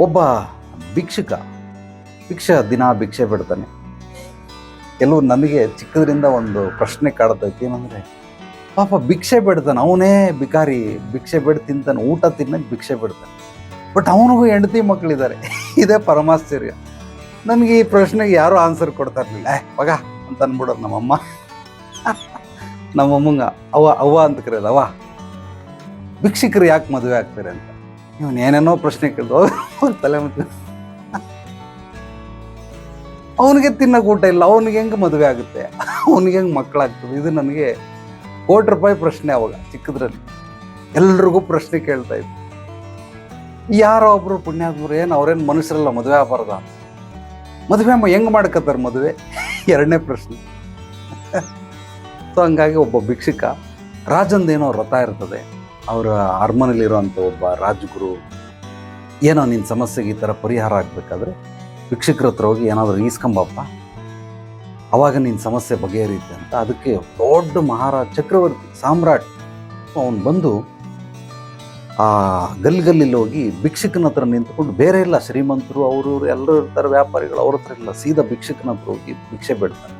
ಒಬ್ಬ ಭಿಕ್ಷುಕ, ಭಿಕ್ಷ ದಿನ ಭಿಕ್ಷೆ ಬಿಡ್ತಾನೆ ಕೆಲವು ನನಗೆ ಚಿಕ್ಕದ್ರಿಂದ ಒಂದು ಪ್ರಶ್ನೆ ಕಾಡ್ತೈತಿ ಏನಂದರೆ, ಪಾಪ ಭಿಕ್ಷೆ ಬಿಡ್ತಾನೆ ಅವನೇ ಬಿಕಾರಿ ಭಿಕ್ಷೆ ಬಿಡ್ ತಿಂತಾನೆ, ಊಟ ತಿನ್ನಕ್ಕೆ ಭಿಕ್ಷೆ ಬಿಡ್ತಾನೆ ಬಟ್ ಅವನಿಗೂ ಹೆಂಡತಿ ಮಕ್ಕಳಿದ್ದಾರೆ ಇದೇ ಪರಮಾಶ್ಚರ್ಯ. ನನಗೆ ಈ ಪ್ರಶ್ನೆಗೆ ಯಾರೂ ಆನ್ಸರ್ ಕೊಡ್ತಾ ಇರಲಿಲ್ಲ ಏ, ಮಗ, ಅಂತ ಅಂದ್ಬಿಡೋರು ನಮ್ಮಮ್ಮ. ನಮ್ಮಮ್ಮಂಗ ಅವ ಅವ್ವ ಅಂತ ಕರೆಯೋದು ಅವ ಭಿಕ್ಷಕರು ಯಾಕೆ ಮದುವೆ ಆಗ್ತಾರೆ? ಅಂತ. ಇವನು ಏನೇನೋ ಪ್ರಶ್ನೆ ಕೇಳ್ದು ತಲೆ ಮತ್ತೆ ಅವನಿಗೆ ತಿನ್ನಕ್ಕೆ ಊಟ ಇಲ್ಲ, ಅವನಿಗೆ ಹೆಂಗೆ ಮದುವೆ ಆಗುತ್ತೆ, ಅವನಿಗೆ ಹೆಂಗೆ ಮಕ್ಕಳಾಗ್ತದೆ ಇದು ನನಗೆ ಕೋಟಿ ರೂಪಾಯಿ ಪ್ರಶ್ನೆ ಅವಾಗ ಚಿಕ್ಕದ್ರಲ್ಲಿ. ಎಲ್ರಿಗೂ ಪ್ರಶ್ನೆ ಕೇಳ್ತಾ ಇದ್ದೆ. ಯಾರೋ ಒಬ್ರು ಪುಣ್ಯಾತ್ಮರು ಏನು ಅವ್ರೇನು ಮನುಷ್ಯರಲ್ಲ, ಮದುವೆ ಆಗಬಾರ್ದ? ಮದುವೆ ಅಮ್ಮ ಹೆಂಗೆ ಮಾಡ್ಕೋತಾರೆ ಮದುವೆ? ಎರಡನೇ ಪ್ರಶ್ನೆ. ಸೊ ಹಂಗಾಗಿ ಒಬ್ಬ ಭಿಕ್ಷುಕ ರಾಜಂದೇನೋ ವ್ರತ ಇರ್ತದೆ. ಅವರ ಅರಮನೆಯಲ್ಲಿರುವಂಥ ಒಬ್ಬ ರಾಜಗುರು, ಏನೋ ನಿನ್ನ ಸಮಸ್ಯೆಗೆ ಈ ಥರ ಪರಿಹಾರ ಆಗಬೇಕಾದ್ರೆ ಭಿಕ್ಷಕರ ಹತ್ರ ಹೋಗಿ ಏನಾದರೂ ಈಸ್ಕೊಂಬಪ್ಪ. ಅವಾಗ ನಿನ್ನ ಸಮಸ್ಯೆ ಬಗೆಹರಿಯುತ್ತೆ ಅಂತ ಅದಕ್ಕೆ ದೊಡ್ಡ ಮಹಾರಾಜ ಚಕ್ರವರ್ತಿ, ಸಾಮ್ರಾಟ್ ಅವನು ಬಂದು ಆ ಗಲ್ಲಿ ಗಲ್ಲಿಲ್ಲಿ ಹೋಗಿ ಭಿಕ್ಷಕನ ಹತ್ರ ನಿಂತ್ಕೊಂಡು ಬೇರೆ ಇಲ್ಲ ಶ್ರೀಮಂತರು, ಅವರು ಎಲ್ಲರೂ ಇರ್ತಾರೆ, ವ್ಯಾಪಾರಿಗಳು ಅವ್ರ ಹತ್ರ ಇಲ್ಲ ಸೀದಾ ಭಿಕ್ಷಕನ ಹತ್ರ ಹೋಗಿ ಭಿಕ್ಷೆ ಬೇಡ್ತಾನೆ